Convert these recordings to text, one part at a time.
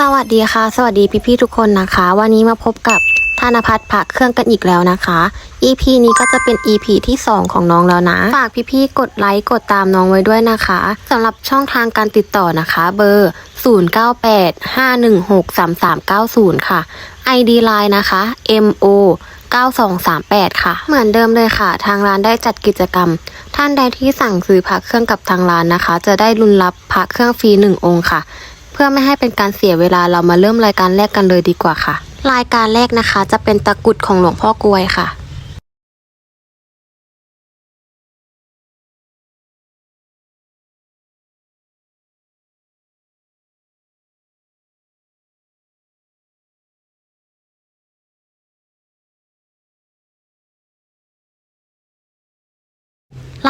สวัสดีค่ะ สวัสดีพี่ๆทุกคนนะคะ วันนี้มาพบกับธนพัฒน์ผักเครื่องกันอีกแล้วนะคะ EP นี้ก็จะเป็น EP ที่ 2 ของน้องแล้วนะ ฝากพี่ๆกดไลค์กดตามน้องไว้ด้วยนะคะสำหรับช่องทางการติดต่อนะคะ เบอร์ 0985163390 ค่ะ ID Line นะคะ mo 9238 ค่ะ เหมือนเดิมเลยค่ะ ทางร้านได้จัดกิจกรรม ท่านใดที่สั่งซื้อพระเครื่องกับทางร้านนะคะ จะได้รุนรับพระเครื่องฟรีหนึ่งองค์ค่ะ เพื่อไม่ให้เป็นการเสียเวลาเรามาเริ่มรายการแรกกันเลยดีกว่าค่ะ รายการแรกนะคะจะเป็นตะกุดของหลวงพ่อกลวยค่ะ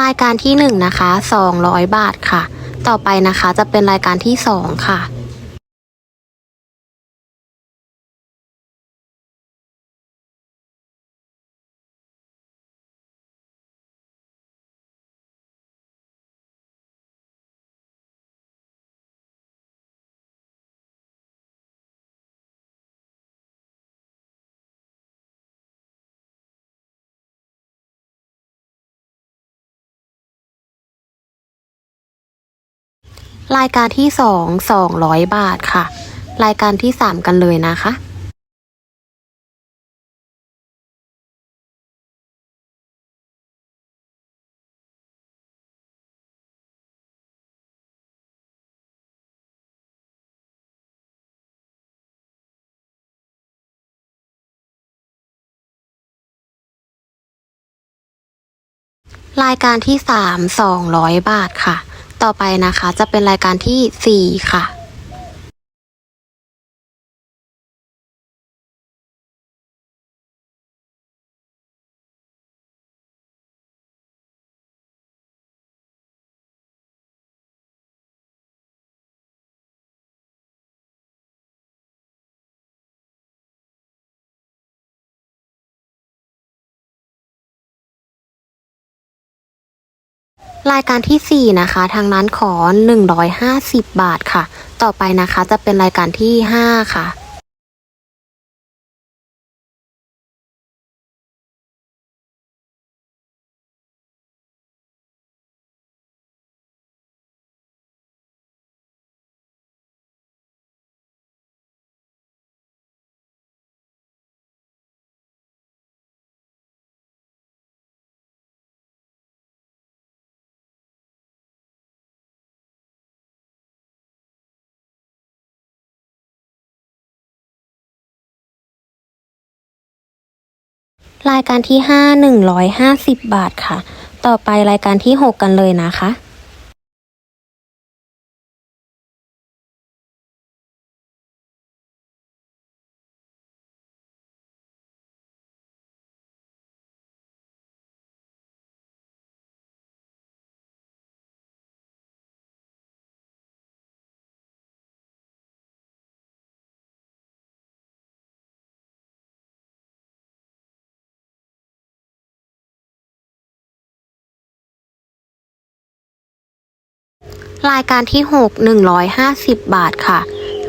รายการที่หนึ่งนะคะ200 บาทค่ะ ต่อไปนะคะจะเป็นรายการที่สองค่ะ รายการที่สอง200บาทค่ะ รายการที่สามกันเลยนะคะรายการที่สาม200บาทค่ะ ต่อไปนะคะ จะเป็นรายการที่สี่ค่ะ รายการที่ 4 นะคะ ทางนั้นขอ 150 บาทค่ะ ต่อไปนะคะจะเป็นรายการที่ 5 ค่ะ รายการที่ 5 150 บาทค่ะ ต่อไปรายการที่ 6 กันเลยนะคะ รายการที่ 6 150 บาทค่ะ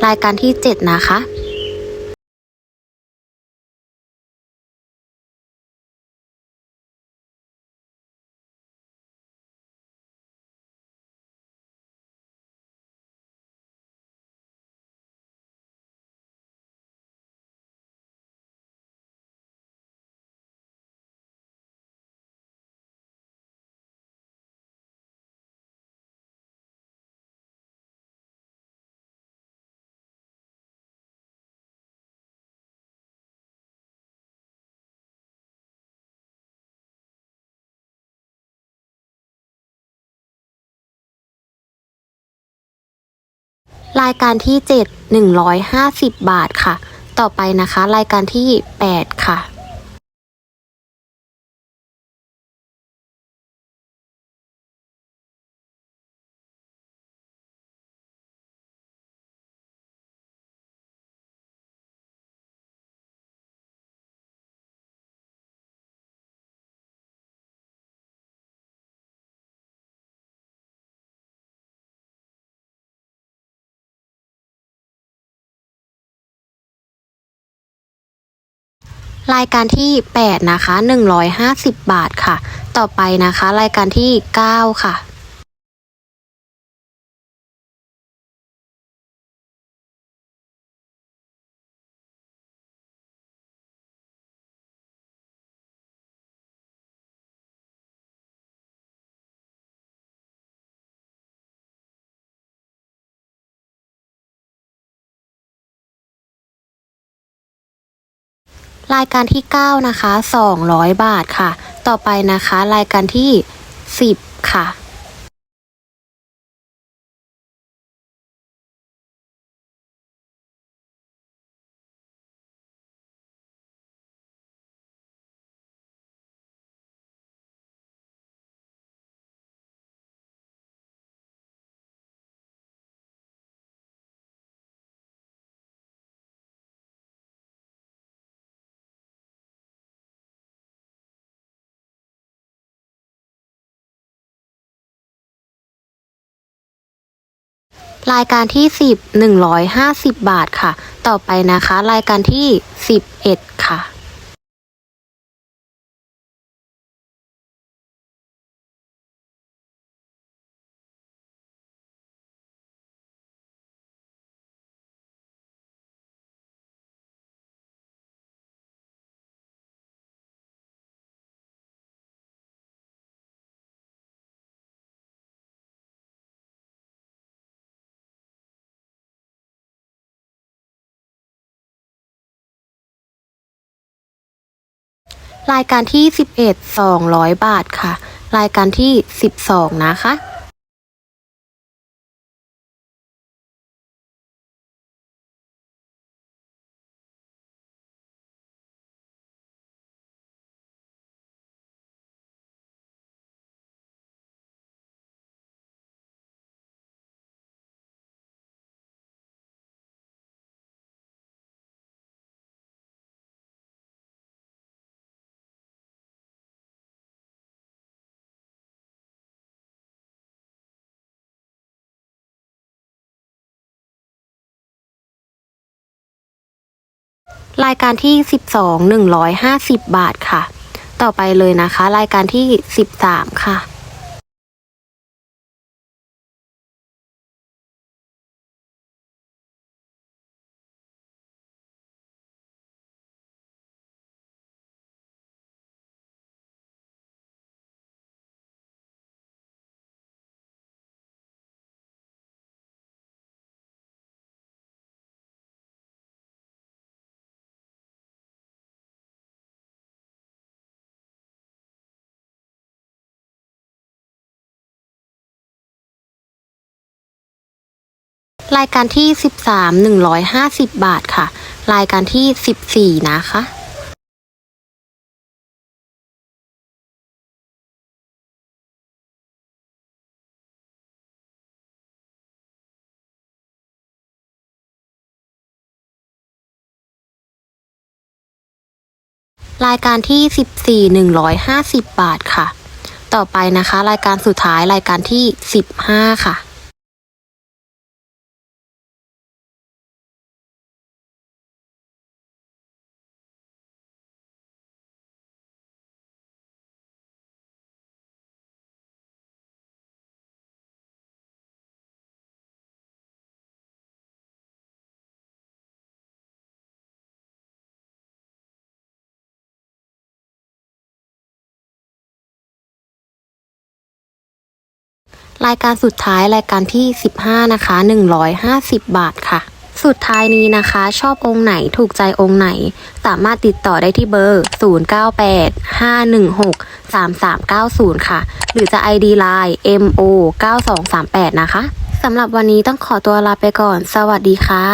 รายการที่ 7 นะคะ รายการที่ 7 150 บาทค่ะ ต่อไปนะคะ รายการที่ 8 ค่ะ รายการที่ 8 นะคะ 150 บาทค่ะ ต่อไปนะคะ รายการที่ 9 ค่ะ รายการที่ 9 นะคะ 200 บาทค่ะ ต่อไปนะคะ รายการที่ 10 ค่ะ รายการที่ 10 150 บาทค่ะ ต่อไปนะคะ รายการที่ 11 ค่ะ รายการที่ 11 200 บาทค่ะ รายการที่ 12 นะคะ รายการที่ 12 150 บาทค่ะ ต่อไปเลยนะคะ รายการที่ 13 ค่ะ รายการที่ 13 150 บาทค่ะ รายการที่ 14 นะคะรายการที่ 14 150 บาทค่ะ ต่อไปนะคะ รายการสุดท้ายรายการที่ 15 ค่ะ รายการสุดท้ายรายการที่ 15 นะคะ 150 บาทค่ะ สุดท้ายนี้นะคะ ชอบองค์ไหนถูกใจองค์ไหน สามารถติดต่อได้ที่เบอร์ 098 516 3390 ค่ะ หรือจะ ID Line mo 9238นะคะสำหรับวันนี้ต้องขอตัวลาไปก่อน สวัสดีค่ะ